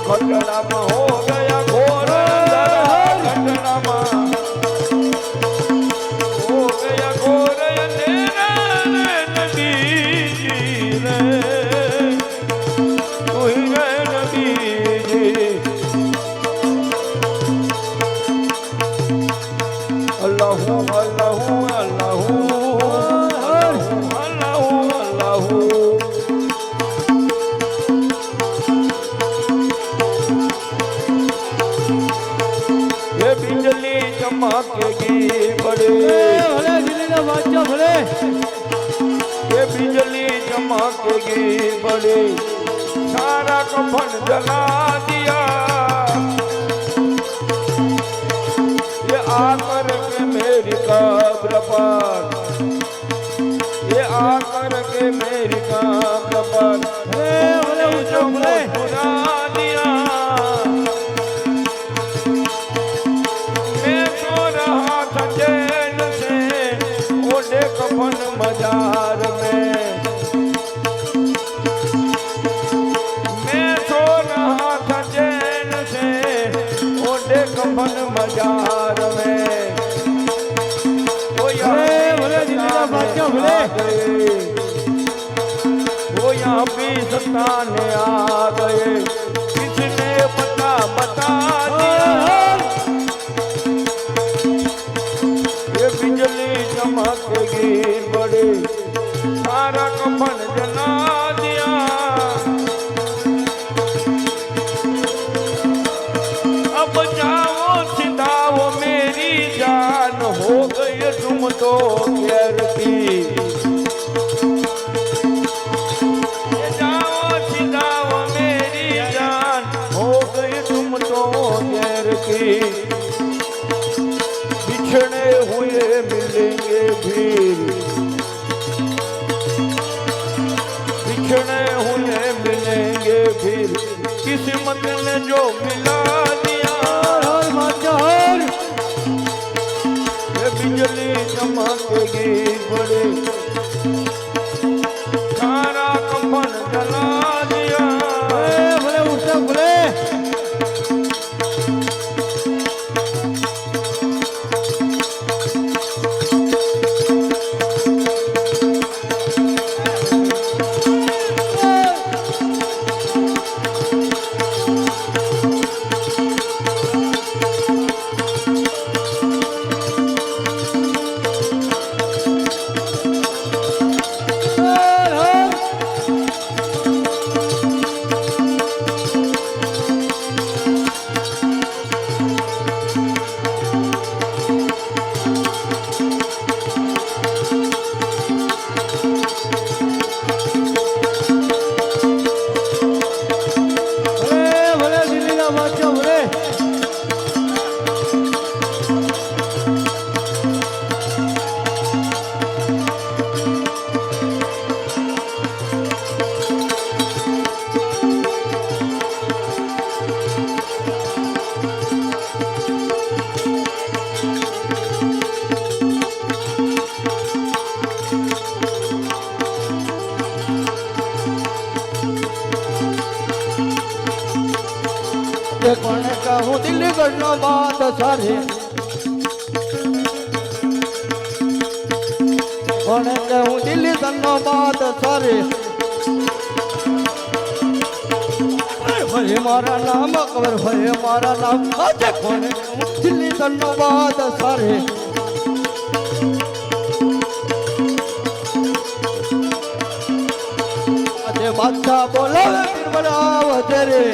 ખટડામાં હો ગયા Fanny Delati. પિતાને આ ગયે. করে બાદ સારે કોને કહું દિલ્હી ગઢનો બાદ સરે. ભલે મારા નામ ખબર ભલે મારા નામ આજે કોને દિલ્હી ગઢનો બાદ સરે. બાદશાહ બોલાવે બિરબલાવ રે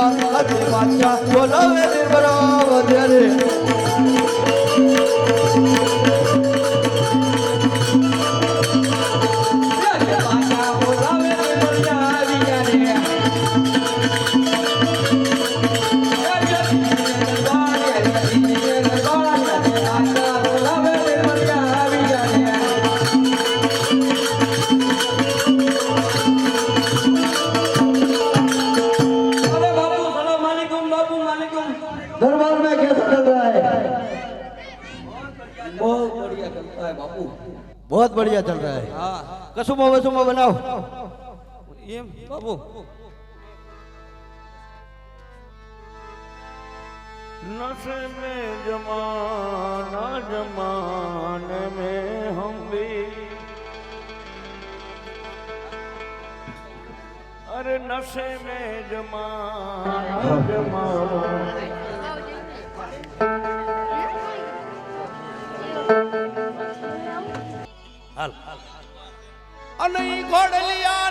ને દરબાર આજે બાદશાહ બોલાવે રે बहुत बढ़िया चल रहा है। हाँ कसुमो वसुमो बनाओ। ये बाबू। नशे में जमाना, जमान में हम भी। अरे नशे में जमाना, जमान। नहीं घोड़ लिया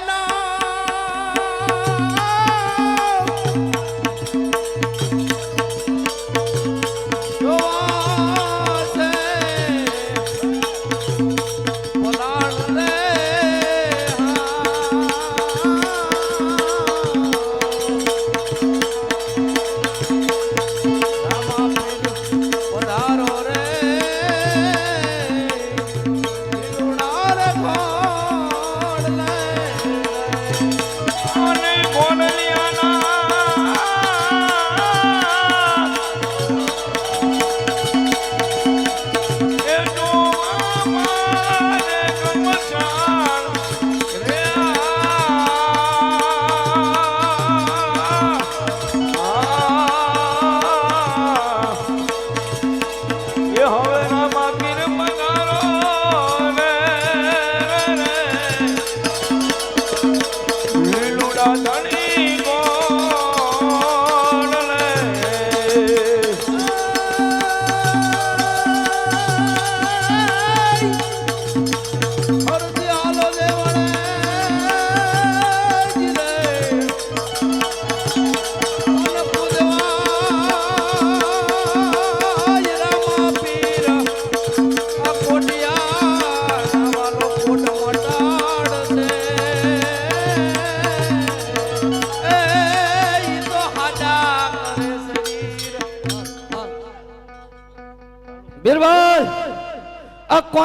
રે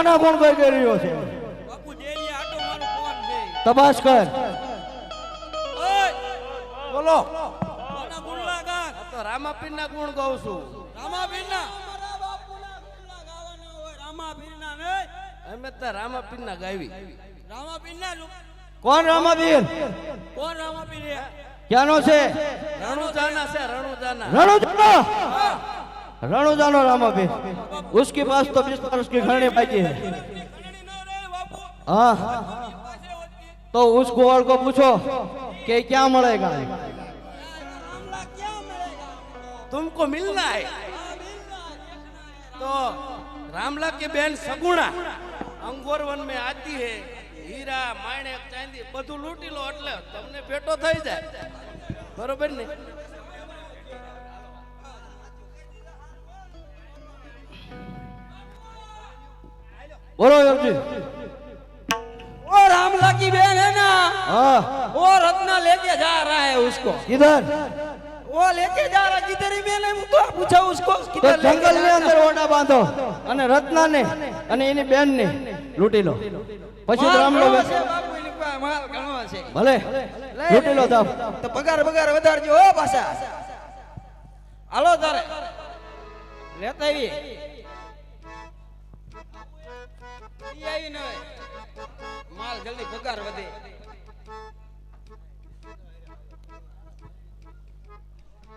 કોના કોણ કરી રહ્યો છે? બાપુ ડેલી આટો મારું કોણ છે. તપાસ કર. બોલો. રામાપીર ના ગુણ કહું છું. ગાવાના હોય રામાબીરના નહીં અમે તો રામાપીર ના ગાવી. રામાબીરના લો- કોણ રામાવીર કોણ રામાબીર છે? ક્યાંનો છે? રણુજાના. છે રણુજાના. રણુજાનો? रणुदानो रामा पे उसके पास तो बीस वर्ष के घरने बाकी है हाँ तो उस गोवाल को पूछो कि क्या मिलेगा तुमको मिलना है तो रामला के बहन सगुणा अंगोर वन में आती है हीरा माणेक चांदी બધું લૂંટી લો એટલે તમને ભેટો થઈ જાય બરોબર ને बोलो जी वो रामला की बहन है ना हाँ वो रत्ना लेके जा रहा है उसको किधर वो लेके जा रहा है जिधर ही मैंने तो पूछा उसको તો किधर लेके જંગલ ની जा અંદર रहा है? ઓડા બાંધો અને રત્ના ને અને એની બેન ને લૂંટી લો પછી માલ રામ લો ઘણો છે બાપુ એની પાસે માલ ઘણો છે ભલે લૂંટી લો તાપ તો પગાર પગાર વધારજો હો પાછા હાલો તારે લેતા આવી ઈ આવી ને હવે. માલ જલ્દી પગાર વધે.